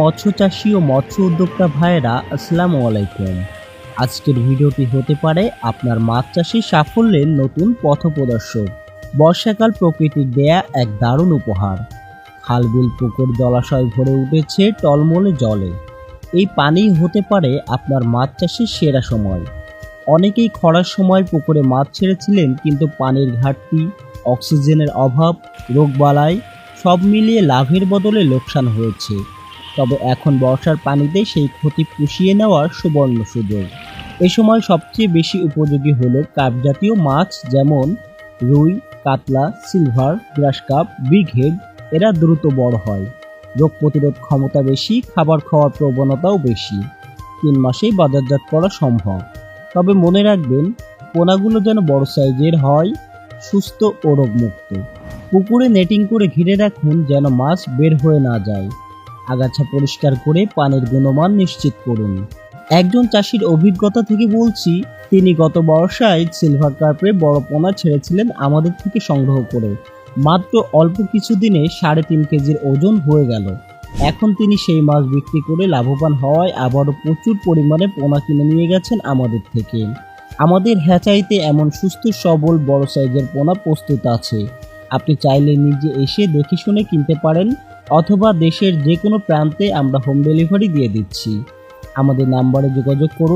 মৎস্য চাষি ও মৎস্য উদ্যোক্তা ভাইয়েরা, আসসালামু আলাইকুম। আজকের ভিডিওটি হতে পারে আপনার মাছ চাষের সাফল্যের নতুন পথপ্রদর্শক। বর্ষাকাল প্রকৃতির দেয়া এক দারুণ উপহার। খালবিল পুকুর জলাশয় ভরে উঠেছে টলমলে জলে। এই পানি হতে পারে আপনার মাছ চাষের সেরা সময়। অনেকেই খরার সময় পুকুরে মাছ ছেড়েছিলেন, কিন্তু পানির ঘাটতি, অক্সিজেনের অভাব রোগবালাই সব মিলিয়ে লাভের বদলে লোকসান হয়েছে। তবে এখন বর্ষার পানিতে সেই ক্ষতি পুষিয়ে নেওয়ার সুবর্ণ সুযোগ। এ সময় সবচেয়ে বেশি উপযোগী হলো কাপ জাতীয় মাছ যেমন রুই, কাতলা, silver, grass carp, big head, এরা দ্রুত বড় হয়। রোগ প্রতিরোধ ক্ষমতা বেশি, খাবার খাওয়ার প্রবণতাও বেশি। তিন মাসেই বাজারজাত করা সম্ভব। তবে মনে রাখবেন, পোনাগুলো যেন বড় সাইজের হয়, সুস্থ ও রোগমুক্ত। পুকুরে নেটিং করে ঘিরে রাখুন যেন মাছ বের হয়ে না যায়। আগাছা পরিষ্কার করে পানির গুণমান নিশ্চিত করুন। একজন চাষির অভিজ্ঞতা থেকে বলছি, তিনি গত বর্ষায় সিলভার কার্পে বড় পোনা ছেড়েছিলেন আমাদের থেকে সংগ্রহ করে। মাত্র অল্প কিছু দিনে সাড়ে তিন কেজির ওজন হয়ে গেল। এখন তিনি সেই মাছ বিক্রি করে লাভবান হওয়ায় আবারও প্রচুর পরিমাণে পোনা কিনে নিয়ে গেছেন আমাদের থেকে। আমাদের হ্যাচাইতে এমন সুস্থ, সবল, বড় সাইজের পোনা প্রস্তুত আছে। আপনি চাইলে নিজে এসে দেখে শুনে কিনতে পারেন অথবা দেশের যে কোনো প্রান্তে আমরা হোম ডেলিভারি দিয়ে দিচ্ছি। আমাদের নাম্বারে যোগাযোগ করুন।